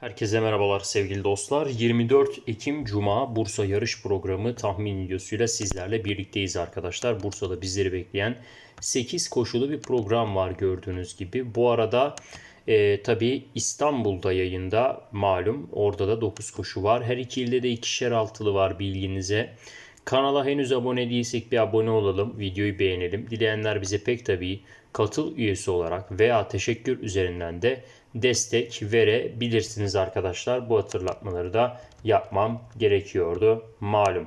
Herkese merhabalar sevgili dostlar. 24 Ekim Cuma Bursa yarış programı tahmin videosuyla sizlerle birlikteyiz arkadaşlar. Bursa'da bizleri bekleyen 8 koşulu bir program var gördüğünüz gibi. Bu arada e, tabii İstanbul'da yayında malum orada da 9 koşu var. Her iki ilde de ikişer altılı var bilginize. Kanala henüz abone değilsek bir abone olalım, videoyu beğenelim. Dileyenler bize pek tabii katıl üyesi olarak veya teşekkür üzerinden de destek verebilirsiniz arkadaşlar. Bu hatırlatmaları da yapmam gerekiyordu malum.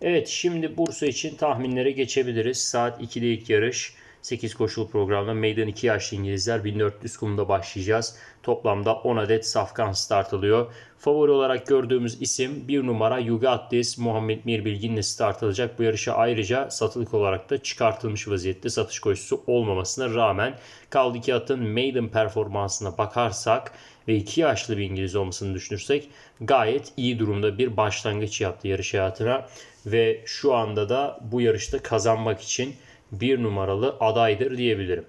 Evet şimdi Bursa için tahminlere geçebiliriz. Saat 2'de ilk yarış. 8 koşulu programda Meydan 2 yaşlı İngilizler 1400 kumda başlayacağız. Toplamda 10 adet safkan start alıyor. Favori olarak gördüğümüz isim 1 numara Yugattis Muhammed Mir Bilgin'le start alacak. Bu yarışa ayrıca satılık olarak da çıkartılmış vaziyette satış koşusu olmamasına rağmen kaldı ki atın maiden performansına bakarsak ve 2 yaşlı bir İngiliz olmasını düşünürsek gayet iyi durumda bir başlangıç yaptı yarış hayatına ve şu anda da bu yarışta kazanmak için bir numaralı adaydır diyebilirim.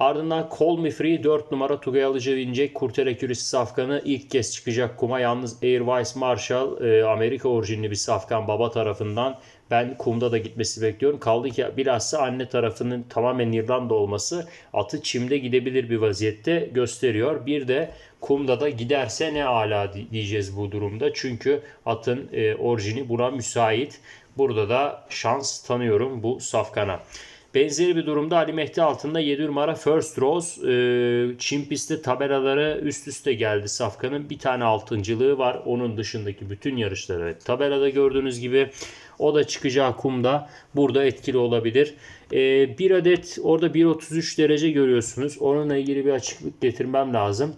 Ardından Call Me Free 4 numara Tugay Alıcı binecek. Kurtere Kürisi Safkan'ı ilk kez çıkacak kuma. Yalnız Air Vice Marshall e, Amerika orijinli bir Safkan baba tarafından ben kumda da gitmesi bekliyorum. Kaldı ki bilhassa anne tarafının tamamen İrlanda olması atı çimde gidebilir bir vaziyette gösteriyor. Bir de kumda da giderse ne ala diyeceğiz bu durumda. Çünkü atın e, orijini buna müsait. Burada da şans tanıyorum bu Safkan'a. Benzeri bir durumda Ali Mehdi altında 7 numara First Rose. Ee, Çin pistte tabelaları üst üste geldi Safkan'ın. Bir tane altıncılığı var. Onun dışındaki bütün yarışları tabelada gördüğünüz gibi o da çıkacağı kumda burada etkili olabilir. Ee, bir adet orada 1.33 derece görüyorsunuz. Onunla ilgili bir açıklık getirmem lazım.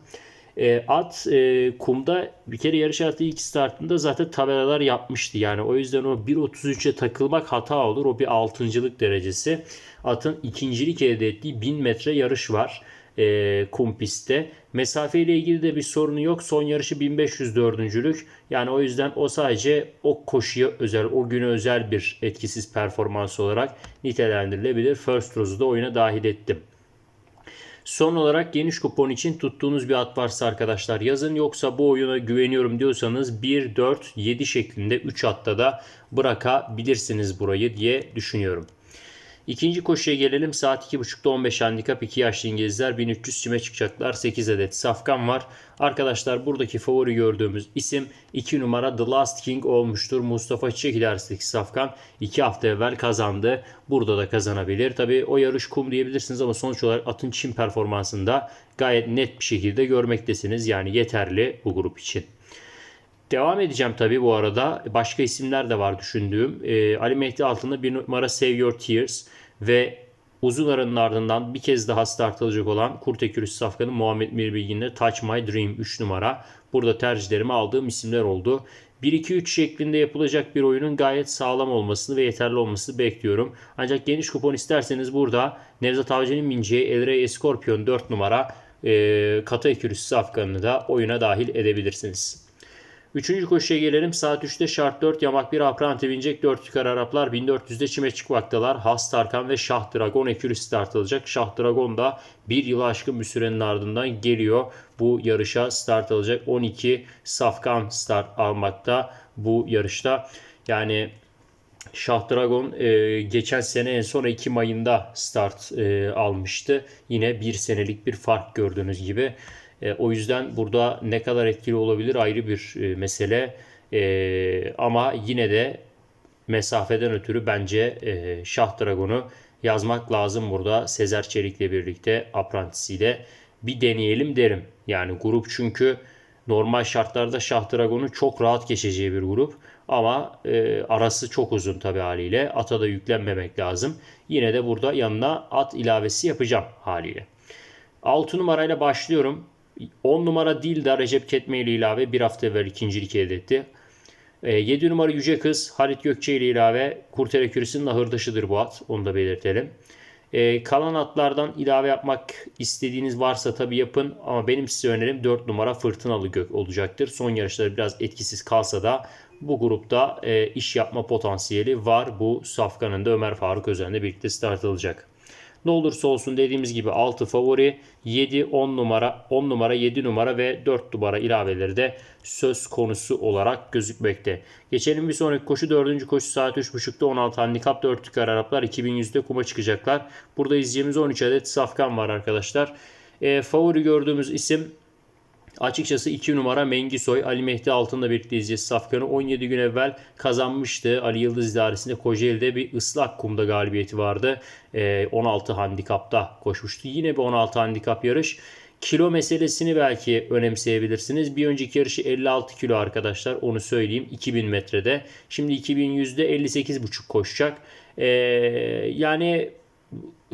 E, at e, kumda bir kere yarış hayatı ilk startında zaten tabelalar yapmıştı. Yani o yüzden o 1.33'e takılmak hata olur. O bir altıncılık derecesi. Atın ikincilik elde ettiği 1000 metre yarış var e, kum pistte. Mesafe ile ilgili de bir sorunu yok. Son yarışı 1500 dördüncülük. Yani o yüzden o sadece o koşuya özel, o güne özel bir etkisiz performans olarak nitelendirilebilir. First Rose'u da oyuna dahil ettim. Son olarak geniş kupon için tuttuğunuz bir at varsa arkadaşlar yazın. Yoksa bu oyuna güveniyorum diyorsanız 1, 4, 7 şeklinde 3 atta da bırakabilirsiniz burayı diye düşünüyorum. İkinci koşuya gelelim. Saat 2.30'da 15 handikap 2 yaşlı İngilizler 1300 çime çıkacaklar. 8 adet safkan var. Arkadaşlar buradaki favori gördüğümüz isim 2 numara The Last King olmuştur. Mustafa Çiçek ilerisindeki safkan 2 hafta evvel kazandı. Burada da kazanabilir. Tabi o yarış kum diyebilirsiniz ama sonuç olarak atın çim performansında gayet net bir şekilde görmektesiniz. Yani yeterli bu grup için. Devam edeceğim tabi bu arada. Başka isimler de var düşündüğüm. Ee, Ali Mehdi altında bir numara Save Your Tears ve uzun aranın ardından bir kez daha start alacak olan Kurtekürüs Safkan'ın Muhammed Mirbilgin'le Touch My Dream 3 numara. Burada tercihlerimi aldığım isimler oldu. 1-2-3 şeklinde yapılacak bir oyunun gayet sağlam olmasını ve yeterli olmasını bekliyorum. Ancak geniş kupon isterseniz burada Nevzat Avcı'nın bineceği El Rey Escorpion 4 numara e, Kata Ekürüs Safkan'ı da oyuna dahil edebilirsiniz. Üçüncü koşuya gelelim. Saat 3'te şart 4 yamak bir apranti binecek. 4 yukarı Araplar 1400'de çime çıkmaktalar. Has Tarkan ve Şah Dragon ekürü start alacak. Şah Dragon da bir yılı aşkın bir sürenin ardından geliyor. Bu yarışa start alacak. 12 Safkan start almakta bu yarışta. Yani Şah Dragon e, geçen sene en son Ekim ayında start e, almıştı. Yine bir senelik bir fark gördüğünüz gibi. E, o yüzden burada ne kadar etkili olabilir ayrı bir e, mesele. E, ama yine de mesafeden ötürü bence e, Şah Dragon'u yazmak lazım burada. Sezer Çelik'le birlikte aprantisiyle bir deneyelim derim. Yani grup çünkü normal şartlarda Şah Dragon'u çok rahat geçeceği bir grup. Ama e, arası çok uzun tabi haliyle. Ata da yüklenmemek lazım. Yine de burada yanına at ilavesi yapacağım haliyle. 6 numarayla başlıyorum. 10 numara Dilda Recep Ketme ile ilave bir hafta evvel ikincilik elde etti. 7 e, numara Yüce Kız Halit Gökçe ile ilave Kurtere Kürüs'ün ahırdaşıdır bu at. Onu da belirtelim. E, kalan atlardan ilave yapmak istediğiniz varsa tabi yapın ama benim size önerim 4 numara Fırtınalı Gök olacaktır. Son yarışları biraz etkisiz kalsa da bu grupta e, iş yapma potansiyeli var. Bu Safkan'ın da Ömer Faruk Özen'le birlikte start alacak. Ne olursa olsun dediğimiz gibi 6 favori, 7, 10 numara, 10 numara, 7 numara ve 4 numara ilaveleri de söz konusu olarak gözükmekte. Geçelim bir sonraki koşu. Dördüncü koşu saat 3.30'da 16 handikap 4 tükar Araplar 2100'de kuma çıkacaklar. Burada izleyeceğimiz 13 adet safkan var arkadaşlar. E, favori gördüğümüz isim Açıkçası 2 numara Mengisoy Ali Mehdi Altın'la birlikte izleyeceğiz Safkan'ı. 17 gün evvel kazanmıştı. Ali Yıldız idaresinde Kocaeli'de bir ıslak kumda galibiyeti vardı. E, 16 handikapta koşmuştu. Yine bir 16 handikap yarış. Kilo meselesini belki önemseyebilirsiniz. Bir önceki yarışı 56 kilo arkadaşlar onu söyleyeyim 2000 metrede. Şimdi 2100'de 58,5 koşacak. Ee, yani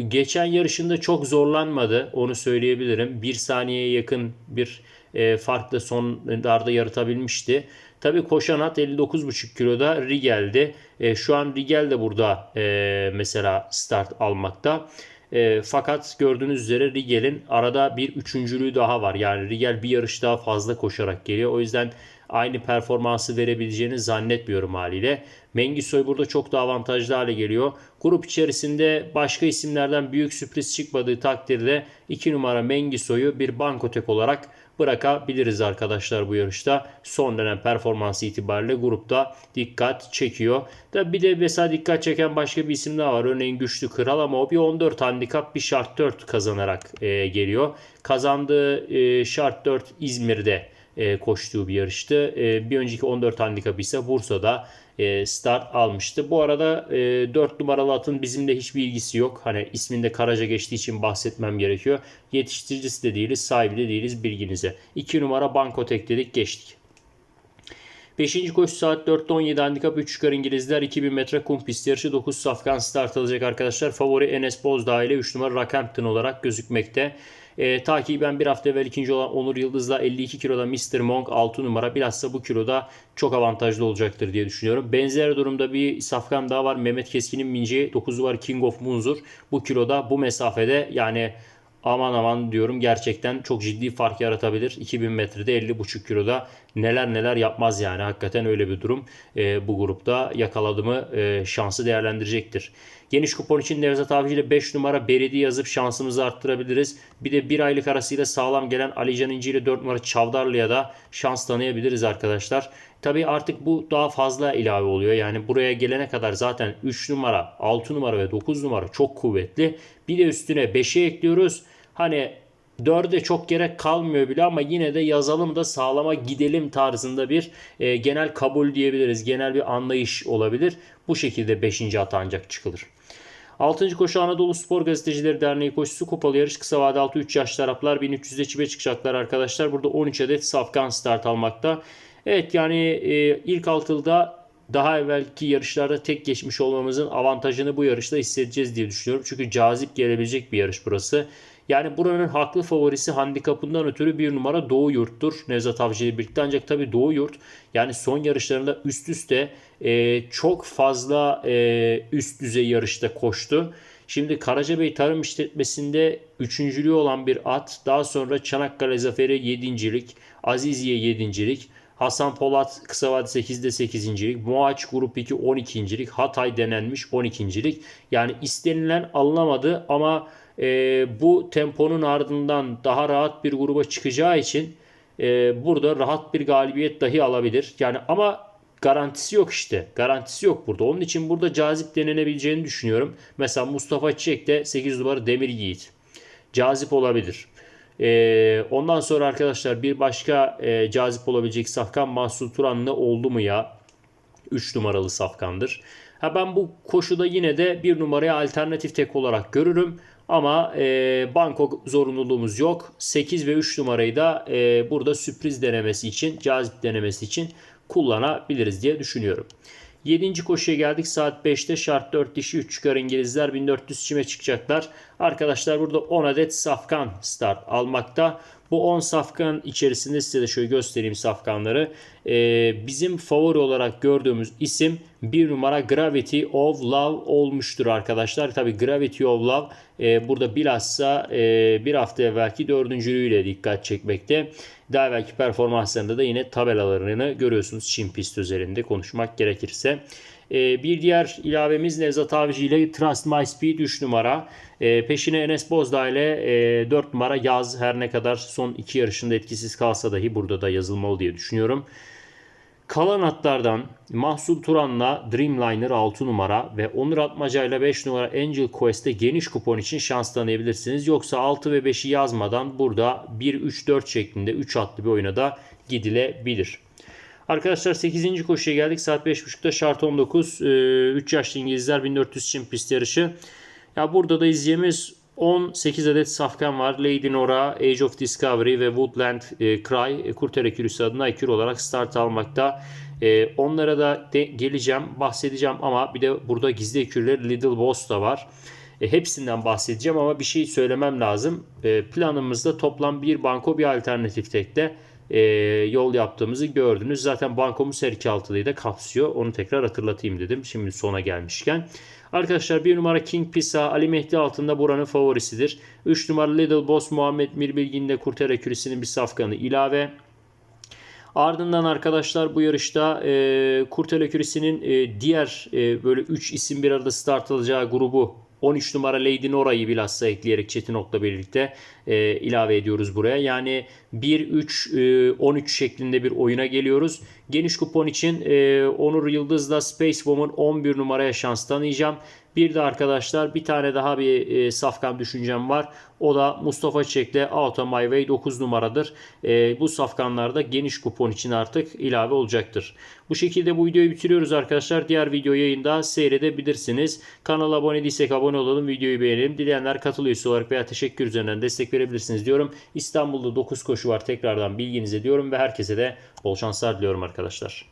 geçen yarışında çok zorlanmadı onu söyleyebilirim. Bir saniyeye yakın bir e, farklı sonlarda yaratabilmişti. Tabi koşan at 59,5 kiloda Rigel'di. E, şu an Rigel de burada e, mesela start almakta. E, fakat gördüğünüz üzere Rigel'in arada bir üçüncülüğü daha var. Yani Rigel bir yarış daha fazla koşarak geliyor. O yüzden aynı performansı verebileceğini zannetmiyorum haliyle. Mengisoy burada çok daha avantajlı hale geliyor. Grup içerisinde başka isimlerden büyük sürpriz çıkmadığı takdirde 2 numara Mengisoy'u bir bankotek olarak bırakabiliriz arkadaşlar bu yarışta. Son dönem performansı itibariyle grupta dikkat çekiyor. Tabi bir de mesela dikkat çeken başka bir isim daha var. Örneğin Güçlü Kral ama o bir 14 handikap bir şart 4 kazanarak e, geliyor. Kazandığı e, şart 4 İzmir'de e, koştuğu bir yarıştı. E, bir önceki 14 handikap ise Bursa'da e, start almıştı. Bu arada e, 4 numaralı atın bizimle hiçbir ilgisi yok. Hani isminde Karaca geçtiği için bahsetmem gerekiyor. Yetiştiricisi de değiliz, sahibi de değiliz bilginize. 2 numara Bankotek dedik geçtik. 5. koşu saat 4'te 17 handikap 3 çıkar İngilizler 2000 metre kum pist yarışı 9 safkan start alacak arkadaşlar. Favori Enes Bozdağ ile 3 numara Rockhampton olarak gözükmekte. E, takiben bir hafta evvel ikinci olan Onur Yıldız'la 52 kiloda Mr. Monk 6 numara bilhassa bu kiloda çok avantajlı olacaktır diye düşünüyorum. Benzer durumda bir safkan daha var. Mehmet Keskin'in minci 9'u var King of Munzur. Bu kiloda bu mesafede yani aman aman diyorum gerçekten çok ciddi fark yaratabilir. 2000 metrede 50,5 kiloda neler neler yapmaz yani. Hakikaten öyle bir durum. E, bu grupta yakaladı mı e, şansı değerlendirecektir. Geniş kupon için Nevzat Avcı ile 5 numara Beridi yazıp şansımızı arttırabiliriz. Bir de 1 aylık arasıyla sağlam gelen Alican İnci ile 4 numara Çavdarlı'ya da şans tanıyabiliriz arkadaşlar. Tabi artık bu daha fazla ilave oluyor. Yani buraya gelene kadar zaten 3 numara, 6 numara ve 9 numara çok kuvvetli. Bir de üstüne 5'e ekliyoruz. Hani 4'e çok gerek kalmıyor bile ama yine de yazalım da sağlama gidelim tarzında bir e, genel kabul diyebiliriz. Genel bir anlayış olabilir. Bu şekilde 5. ata ancak çıkılır. 6. koşu Anadolu Spor Gazetecileri Derneği koşusu kupalı yarış kısa vade altı 3 yaş taraflar 1300'e çipe çıkacaklar arkadaşlar. Burada 13 adet safkan start almakta. Evet yani e, ilk altılda daha evvelki yarışlarda tek geçmiş olmamızın avantajını bu yarışta hissedeceğiz diye düşünüyorum. Çünkü cazip gelebilecek bir yarış burası. Yani buranın haklı favorisi handikapından ötürü bir numara Doğu Yurt'tur. Nevzat Avcı ile birlikte ancak tabii Doğu Yurt yani son yarışlarında üst üste e, çok fazla e, üst düzey yarışta koştu. Şimdi Karacabey Tarım İşletmesi'nde üçüncülüğü olan bir at. Daha sonra Çanakkale Zaferi yedincilik, Aziziye yedincilik, Hasan Polat kısa vade 8'de 8.lik. Moaç Grup 2 12.lik. Hatay denenmiş 12.lik. Yani istenilen alınamadı ama e, bu temponun ardından daha rahat bir gruba çıkacağı için e, burada rahat bir galibiyet dahi alabilir. Yani ama garantisi yok işte. Garantisi yok burada. Onun için burada cazip denenebileceğini düşünüyorum. Mesela Mustafa Çiçek de 8 numara Demir Yiğit. Cazip olabilir. Ee, ondan sonra arkadaşlar bir başka e, cazip olabilecek safkan Mahsul Turan ne oldu mu ya? 3 numaralı safkandır. Ha ben bu koşuda yine de bir numaraya alternatif tek olarak görürüm. Ama e, banko zorunluluğumuz yok. 8 ve 3 numarayı da e, burada sürpriz denemesi için, cazip denemesi için kullanabiliriz diye düşünüyorum. 7. koşuya geldik. Saat 5'te şart 4 dişi 3 çıkar İngilizler 1400 çime çıkacaklar. Arkadaşlar burada 10 adet safkan start almakta. Bu 10 safkan içerisinde size de şöyle göstereyim safkanları. Ee, bizim favori olarak gördüğümüz isim bir numara Gravity of Love olmuştur arkadaşlar. Tabi Gravity of Love e, burada bilhassa e, bir hafta evvelki dördüncülüğüyle dikkat çekmekte. Daha evvelki performanslarında da yine tabelalarını görüyorsunuz Çin pist üzerinde konuşmak gerekirse. E, bir diğer ilavemiz Nevzat Avcı ile Trust My Speed 3 numara. E, peşine Enes Bozdağ ile e, 4 numara yaz her ne kadar son iki yarışında etkisiz kalsa dahi burada da yazılmalı diye düşünüyorum. Kalan atlardan Mahsul Turan'la Dreamliner 6 numara ve Onur Atmaca ile 5 numara Angel Quest'te geniş kupon için şans tanıyabilirsiniz. Yoksa 6 ve 5'i yazmadan burada 1-3-4 şeklinde 3 atlı bir oyuna da gidilebilir. Arkadaşlar 8. koşuya geldik. Saat 5.30'da şart 19. 3 yaşlı İngilizler 1400 Çin pist yarışı. Ya burada da izleyeceğimiz 18 adet safkan var. Lady Nora, Age of Discovery ve Woodland e, Cry e, Kurt Erekürüsü adına ekür olarak start almakta. E, onlara da de, geleceğim, bahsedeceğim ama bir de burada gizli ekürleri Little Boss da var. E, hepsinden bahsedeceğim ama bir şey söylemem lazım. E, planımızda toplam bir banko bir alternatif tekle e, yol yaptığımızı gördünüz. Zaten bankomuz her iki altılıyı da kapsıyor. Onu tekrar hatırlatayım dedim. Şimdi sona gelmişken. Arkadaşlar bir numara King Pisa Ali Mehdi altında buranın favorisidir. 3 numara Little Boss Muhammed Mirbilgin de Kurtere Kürisi'nin bir safkanı ilave. Ardından arkadaşlar bu yarışta e, Kurtele Kürisi'nin e, diğer e, böyle 3 isim bir arada start alacağı grubu 13 numara Lady Nora'yı bilhassa ekleyerek Çetin Ok'la birlikte e, ilave ediyoruz buraya. Yani 1-3-13 şeklinde bir oyuna geliyoruz. Geniş kupon için e, Onur Yıldız'la Space Woman 11 numaraya şans tanıyacağım. Bir de arkadaşlar bir tane daha bir e, safkan düşüncem var. O da Mustafa Çiçek'le Out of My Way 9 numaradır. E, bu safkanlarda geniş kupon için artık ilave olacaktır. Bu şekilde bu videoyu bitiriyoruz arkadaşlar. Diğer video yayında seyredebilirsiniz. Kanala abone değilsek abone olalım. Videoyu beğenelim. Dileyenler katıl üyesi olarak veya teşekkür üzerinden destek verebilirsiniz diyorum. İstanbul'da 9 koşu var tekrardan bilginize diyorum ve herkese de bol şanslar diliyorum arkadaşlar.